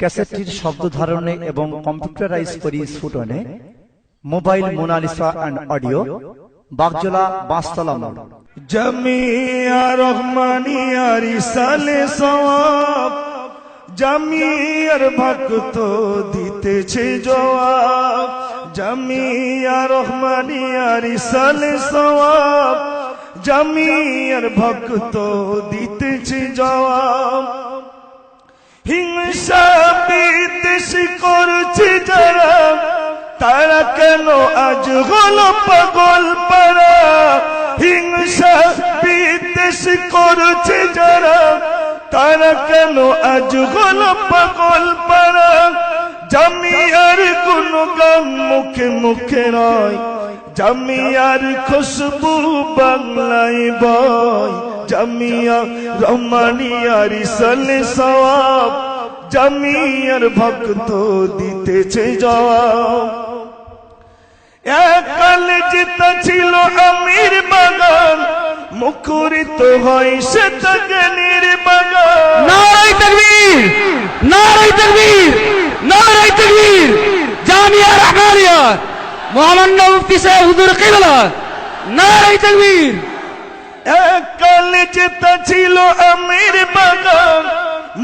ক্যাসেটটির শব্দ ধারণে এবং কম্পিউটারাইজ করি স্ফুটনে mobile Monalisa and audio Bagjola Banstala মোড় জামিয়া রহমানিয়া রিসালে সওয়াব জামিয়ার ভক্ত দিতেছে জবাব জামিয়া রহমানিয়া রিসালে সওয়াব জামিয়ার ভক্ত দিতেছে জবাব। হিংসা আজ হলো পাগল পারা হিংসা বিদ্বেষ করছে যারা, তারা কেন আজ হলো পাগল পারা জামিয়ার কোন গান মুখে মুখে নয় জামিয়ার খুশবু বাংলায় বয়, জামিয়া রহমানিয়া রিসালে সওয়াব, জামিয়ার ভক্ত দিতেছে জবাব। যেটা ছিল আমির বাগান। মুখরিত হয় সে তগনের বাগান নারাই তকবীর নারাই তকবীর নারাই তকবীর। জামিয়া রহমানিয়া মোহাম্মদ মুফতি সাহেব হুজুর কিবলা নারাই তকবীর। যেটা ছিল আমির বাগান।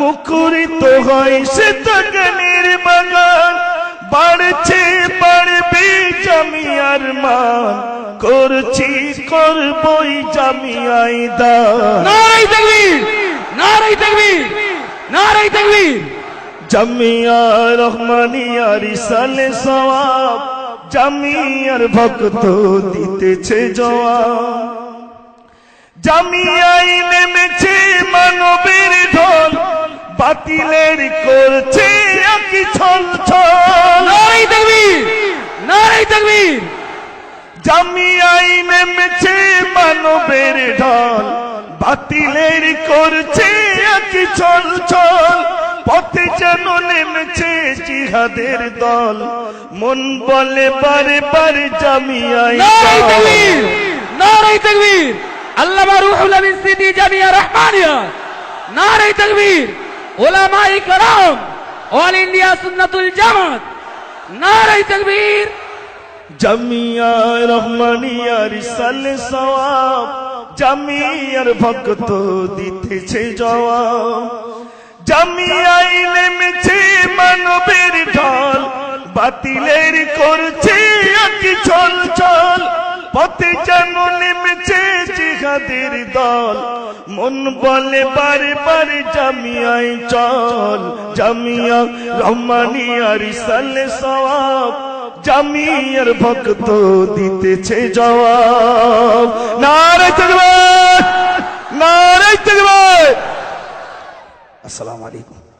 মুখরিত হয় সে তগনের বাগান বাড়ছে জামিয়ার মান করছি করবই জামিয়াই দান। নারাই তকবীর নারাই তকবীর নারাই তকবীর। জামিয়া রহমানিয়া রিসালে সওয়াব জামিয়ার ভক্ত দিতেছে জবাব। জামিয়াই নেমেছে মানবের ঢল বাতিলের করছে ছল ছল নারাই তকবীর নারাই তকবীর জামিয়াই নেমেছে মানবের ঢল বাতিলের করছে একই ছল ছল পথে যেন নেমেছে জিহাদের দল মন বলে বারে বারে জামিয়াই নারাই দল। তকবীর নারাই তকবীর আল্লামা রুহুল আমিন সিদ্দি জামিয়া রহমানিয়া নারাই তকবীর ওলামায়ে کرام অল ইন্ডিয়া সুন্নাতুল জামাত নারাই তকবীর জামিয়া রহমানিয়া রিসালে সওয়াব, জামিয়ার ভক্ত দিতেছে জবাব। জামিয়াই নেমেছে মানবের ঢল, বাতিলের করছে একই ছল ছল পথে যেন নেমেছে জিহাদের দল, মন বলে বারে বারে জামিয়াই চল। জামিয়া রহমানিয়া রিসালে সওয়াব জামিয়ার ভক্ত দিতেছে জবাব। নারে তকবীর! নারে তকবীর! আসসালামু আলাইকুম।